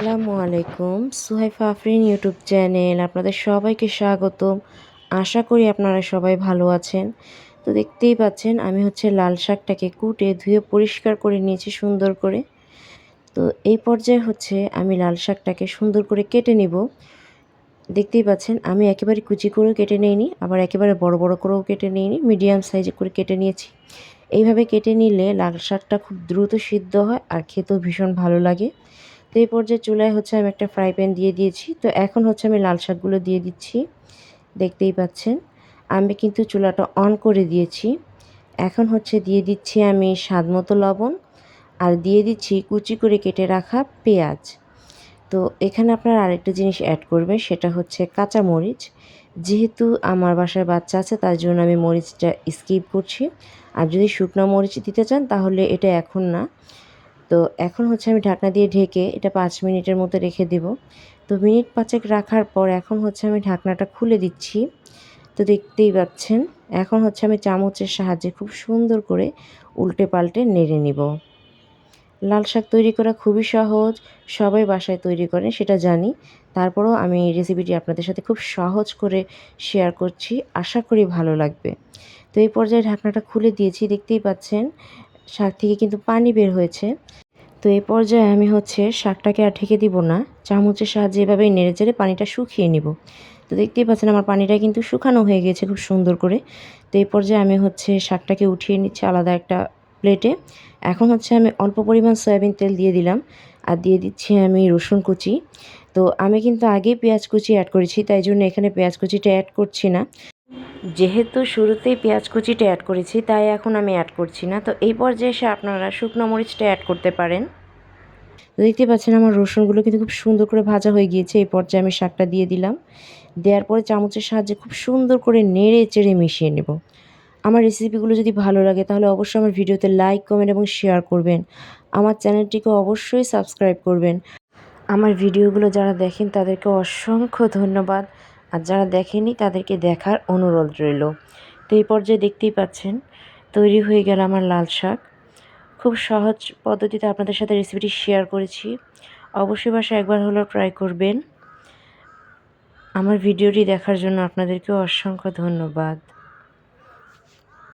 আসসালামু আলাইকুম। সুহাইফা Afrin YouTube channel আপনাদের সবাইকে স্বাগতম। আশা করি আপনারা সবাই ভালো আছেন। তো দেখতেই পাচ্ছেন, আমি হচ্ছে লাল শাকটাকে কুটে ধুয়ে পরিষ্কার করে নিয়েছি সুন্দর করে। তো এই পর্যায়ে হচ্ছে আমি লাল শাকটাকে সুন্দর করে কেটে নিব। দেখতেই পাচ্ছেন, আমি একেবারে কুচি করেও কেটে নিইনি, আবার একেবারে বড় বড় করেও কেটে নিইনি, মিডিয়াম সাইজে করে কেটে নিয়েছি। এইভাবে কেটে নিলে লাল শাকটা খুব দ্রুত সিদ্ধ হয় আর খেতেও ভীষণ ভালো লাগে। তো এই পর্যায়ে চুলায় হচ্ছে আমি একটা ফ্রাই প্যান দিয়ে দিয়েছি। তো এখন হচ্ছে আমি লাল শাকগুলো দিয়ে দিচ্ছি। দেখতেই পাচ্ছেন। আমি কিন্তু চুলাটা অন করে দিয়েছি। এখন হচ্ছে দিয়ে দিচ্ছি আমি স্বাদ মতো লবণ আর দিয়ে দিচ্ছি কুচি করে কেটে রাখা পেঁয়াজ। তো এখানে আপনার আরেকটা জিনিস অ্যাড করবে সেটা হচ্ছে কাঁচা মরিচ যেহেতু আমার বাসায় বাচ্চা আছে, তার জন্য আমি মরিচটা স্কিপ করছি। আর যদি শুকনো মরিচ দিতে চান, তাহলে এটা এখন না। তো এখন হচ্ছে আমি ঢাকনা দিয়ে ঢেকে এটা পাঁচ মিনিটের মতো রেখে দেব। তো মিনিট পাঁচেক রাখার পর এখন হচ্ছে আমি ঢাকনাটা খুলে দিচ্ছি। তো দেখতেই পাচ্ছেন, এখন হচ্ছে আমি চামচের সাহায্যে খুব সুন্দর করে উল্টে পাল্টে নেড়ে নিব। লাল শাক তৈরি করা খুবই সহজ, সবাই বাসায় তৈরি করে, সেটা জানি। তারপরেও আমি এই রেসিপিটি আপনাদের সাথে খুব সহজ করে শেয়ার করছি, আশা করি ভালো লাগবে। তো এই পর্যায়ে ঢাকনাটা খুলে দিয়েছি, দেখতেই পাচ্ছেন। শাক থেকে কিন্তু পানি বের হয়েছে। তো এই পর্যায়ে আমি হচ্ছে শাকটাকে আর ঢেকে দিব না। চামচের সাহায্যে এভাবেই নেড়ে চেড়ে পানিটা শুকিয়ে নিব। তো দেখতেই পাচ্ছেন আমার পানিটা কিন্তু শুকানো হয়ে গেছে খুব সুন্দর করে। তো এই পর্যায়ে আমি হচ্ছে শাকটাকে উঠিয়ে নিচ্ছি আলাদা একটা প্লেটে। এখন হচ্ছে আমি অল্প পরিমাণ সয়াবিন তেল দিয়ে দিলাম। আর দিয়ে দিচ্ছি আমি রসুন কুচি। তো আমি কিন্তু আগেই পেঁয়াজ কুচি অ্যাড করেছি, তাই জন্য এখানে পেঁয়াজ কুচিটা অ্যাড করছি না। যেহেতু শুরুতেই পেঁয়াজ কুচিটা অ্যাড করেছি, তাই এখন আমি অ্যাড করছি না। তো এই পর্যায়ে এসে আপনারা শুকনো মরিচটা অ্যাড করতে পারেন। দেখতে পাচ্ছেন আমার রসুনগুলো কিন্তু খুব সুন্দর করে ভাজা হয়ে গিয়েছে। এই পর্যায়ে আমি শাকটা দিয়ে দিলাম। দেওয়ার পরে চামচের সাহায্যে খুব সুন্দর করে নেড়ে চেড়ে মিশিয়ে নেব। আমার রেসিপিগুলো যদি ভালো লাগে, তাহলে অবশ্যই আমার ভিডিওতে লাইক কমেন্ট এবং শেয়ার করবেন। আমার চ্যানেলটিকে অবশ্যই সাবস্ক্রাইব করবেন। আমার ভিডিওগুলো যারা দেখেন, তাদেরকে অসংখ্য ধন্যবাদ। আর যারা দেখেনি তাদেরকে দেখার অনুরোধ রইল। তো এই পর্যায়ে দেখতেই পাচ্ছেন, তৈরি হয়ে গেল আমার লাল শাক। খুব সহজ পদ্ধতিতে আপনাদের সাথে রেসিপিটি শেয়ার করেছি। অবশ্যই বাসা একবার হলেও ট্রাই করবেন। আমার ভিডিওটি দেখার জন্য আপনাদেরকে অসংখ্য ধন্যবাদ।